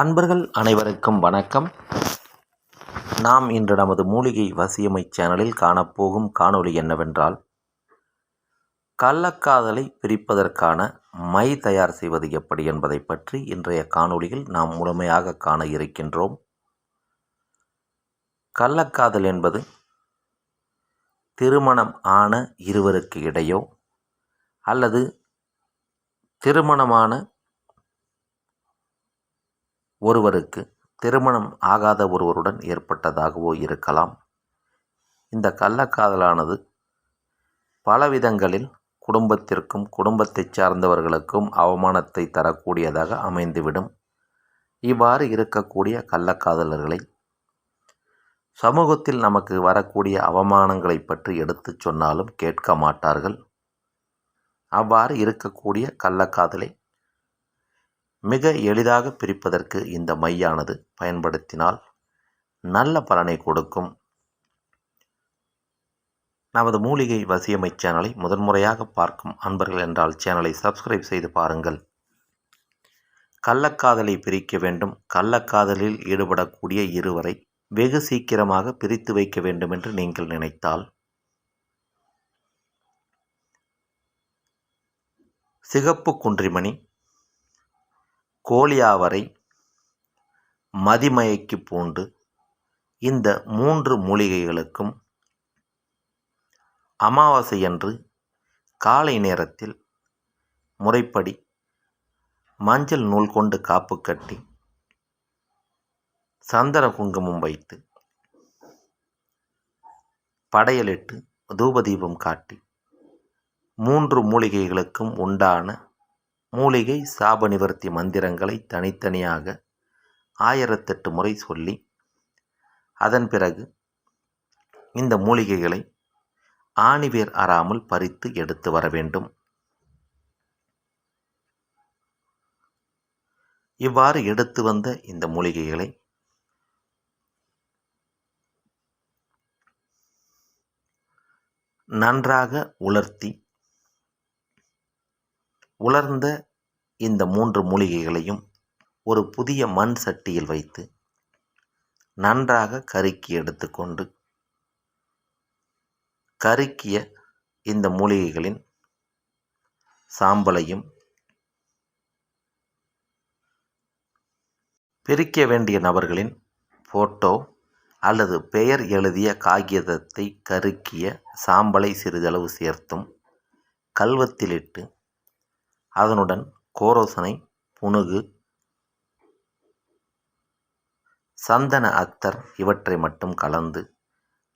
அன்பர்கள் அனைவருக்கும் வணக்கம். நாம் இன்று நமது மூலிகை வசியமை சேனலில் காணப்போகும் காணொளி என்னவென்றால் கள்ளக்காதலை பிரிப்பதற்கான மை தயார் செய்வது எப்படி என்பதை பற்றி இன்றைய காணொளியில் நாம் முழுமையாக காண இருக்கின்றோம். கள்ளக்காதல் என்பது திருமணம் ஆன இருவருக்கு இடையோ அல்லது திருமணமான ஒருவருக்கு திருமணம் ஆகாத ஒருவருடன் ஏற்பட்டதாகவோ இருக்கலாம். இந்த கள்ளக்காதலானது பலவிதங்களில் குடும்பத்திற்கும் குடும்பத்தைச் சார்ந்தவர்களுக்கும் அவமானத்தை தரக்கூடியதாக அமைந்துவிடும். இவ்வாறு இருக்கக்கூடிய கள்ளக்காதலர்களை சமூகத்தில் நமக்கு வரக்கூடிய அவமானங்களை பற்றி எடுத்துச் சொன்னாலும் கேட்க மாட்டார்கள். அவ்வாறு இருக்கக்கூடிய கள்ளக்காதலை மிக எளிதாக பிரிப்பதற்கு இந்த மையானது பயன்படுத்தினால் நல்ல பலனை கொடுக்கும். நமது மூலிகை வசியமை சேனலை முதன்முறையாக பார்க்கும் அன்பர்கள் என்றால் சேனலை சப்ஸ்கிரைப் செய்து பாருங்கள். கள்ளக்காதலை பிரிக்க வேண்டும். கள்ளக்காதலில் ஈடுபடக்கூடிய இருவரை வெகு சீக்கிரமாக பிரித்து வைக்க வேண்டும் என்று நீங்கள் நினைத்தால். சிகப்பு குன்றிமணி கோழியாவரை மதிமயக்கி பூண்டு இந்த மூன்று மூலிகைகளுக்கும் அமாவாசையன்று காலை நேரத்தில் முறைப்படி மஞ்சள் நூல் கொண்டு காப்பு கட்டி சந்தன குங்குமம் வைத்து படையலிட்டு தூபதீபம் காட்டி மூன்று மூலிகைகளுக்கும் உண்டான மூலிகை சாப நிவர்த்தி மந்திரங்களை தனித்தனியாக ஆயிரத்தெட்டு முறை சொல்லி அதன் பிறகு இந்த மூலிகைகளை ஆணிவேர் அறாமல் பறித்து எடுத்து வர வேண்டும். இவ்வாறு எடுத்து வந்த இந்த மூலிகைகளை நன்றாக உலர்த்தி உலர்ந்த இந்த மூன்று மூலிகைகளையும் ஒரு புதிய மண் சட்டியில் வைத்து நன்றாக கருக்கி எடுத்துக்கொண்டு கருக்கிய இந்த மூலிகைகளின் சாம்பலையும் பிரிக்க வேண்டிய நபர்களின் ஃபோட்டோ அல்லது பெயர் எழுதிய காகிதத்தை கருக்கிய சாம்பலை சிறிதளவு சேர்த்தும் கல்வத்திலிட்டு அதனுடன் கோரோசனை புனுகு சந்தன அத்தர் இவற்றை மட்டும் கலந்து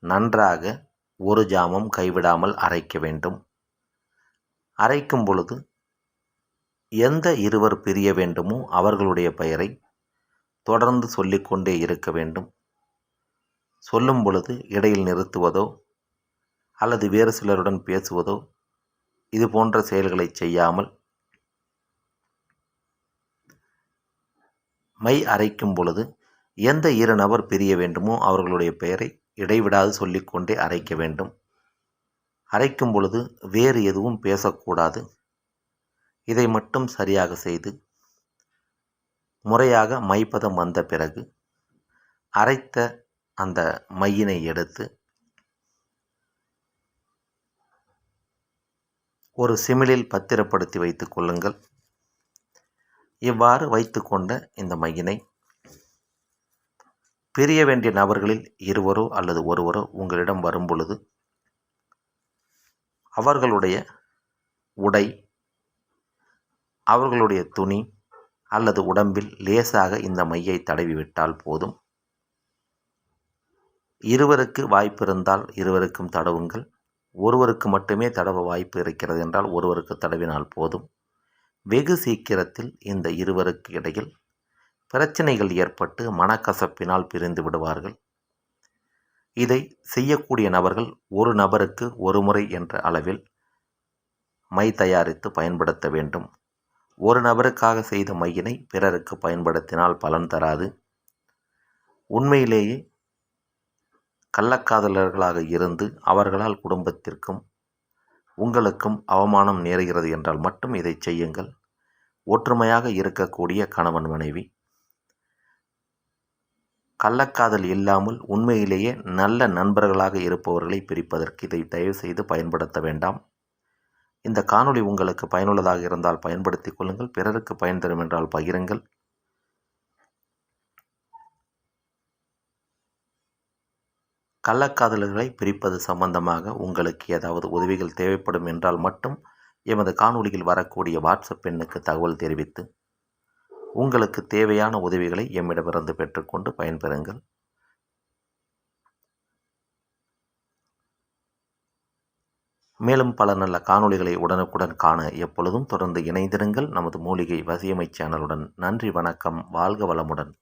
நன்றாக ஒரு ஜாமம் கைவிடாமல் அரைக்க வேண்டும். அரைக்கும் பொழுது எந்த இருவர் பிரிய வேண்டுமோ அவர்களுடைய பெயரை தொடர்ந்து சொல்லிக்கொண்டே இருக்க வேண்டும். சொல்லும் பொழுது இடையில் நிறுத்துவதோ அல்லது வேறு சிலருடன் பேசுவதோ இது போன்ற செயல்களை செய்யாமல் மை அரைக்கும் பொழுது எந்த இரு நபர் பிரிய வேண்டுமோ அவர்களுடைய பெயரை இடைவிடாது சொல்லிக்கொண்டே அரைக்க வேண்டும். அரைக்கும் பொழுது வேறு எதுவும் பேசக்கூடாது. இதை மட்டும் சரியாக செய்து முறையாக மைப்பதம் வந்த பிறகு அரைத்த அந்த மையினை எடுத்து ஒரு சிமிழில் பத்திரப்படுத்தி வைத்துக் கொள்ளுங்கள். இவ்வாறு வைத்துக்கொண்ட இந்த மையினை பிரிய வேண்டிய நபர்களில் இருவரோ அல்லது ஒருவரோ உங்களிடம் வரும் பொழுது அவர்களுடைய உடை அவர்களுடைய துணி அல்லது உடம்பில் லேசாக இந்த மையை தடவிவிட்டால் போதும். இருவருக்கு வாய்ப்பு இருந்தால் இருவருக்கும் தடவுங்கள். ஒருவருக்கு மட்டுமே தடவ வாய்ப்பு இருக்கிறது என்றால் ஒருவருக்கு தடவினால் போதும். வெகு சீக்கிரத்தில் இந்த இருவருக்கு இடையில் பிரச்சனைகள் ஏற்பட்டு மனக்கசப்பினால் பிரிந்து விடுவார்கள். இதை செய்யக்கூடிய நபர்கள் ஒரு நபருக்கு ஒரு முறை என்ற அளவில் மை தயாரித்து பயன்படுத்த வேண்டும். ஒரு நபருக்காக செய்த மையினை பிறருக்கு பயன்படுத்தினால் பலன் தராது. உண்மையிலேயே கள்ளக்காதலர்களாக இருந்து அவர்களால் குடும்பத்திற்கும் உங்களுக்கும் அவமானம் நேருகிறது என்றால் மட்டும் இதை செய்யுங்கள். ஒற்றுமையாக இருக்கக்கூடிய கணவன் மனைவி கள்ளக்காதல் இல்லாமல் உண்மையிலேயே நல்ல நண்பர்களாக இருப்பவர்களை பிரிப்பதற்கு இதை தயவு செய்து பயன்படுத்த வேண்டாம். இந்த காணொளி உங்களுக்கு பயனுள்ளதாக இருந்தால் பயன்படுத்திக் கொள்ளுங்கள் பிறருக்கு பயன் தரும் என்றால் பகிருங்கள். கள்ளக்காதலர்களை பிரிப்பது சம்பந்தமாக உங்களுக்கு ஏதாவது உதவிகள் தேவைப்படும் என்றால் மட்டும் எமது காணொளியில் வரக்கூடிய வாட்ஸ்அப் எண்ணுக்கு தகவல் தெரிவித்து உங்களுக்கு தேவையான உதவிகளை எம்மிடமிருந்து பெற்றுக்கொண்டு பயன்பெறுங்கள். மேலும் பல நல்ல காணொளிகளை உடனுக்குடன் காண எப்பொழுதும் தொடர்ந்து இணைந்திருங்கள். நமது மூலிகை வசியமை சேனலுடன் நன்றி வணக்கம் வாழ்க வளமுடன்.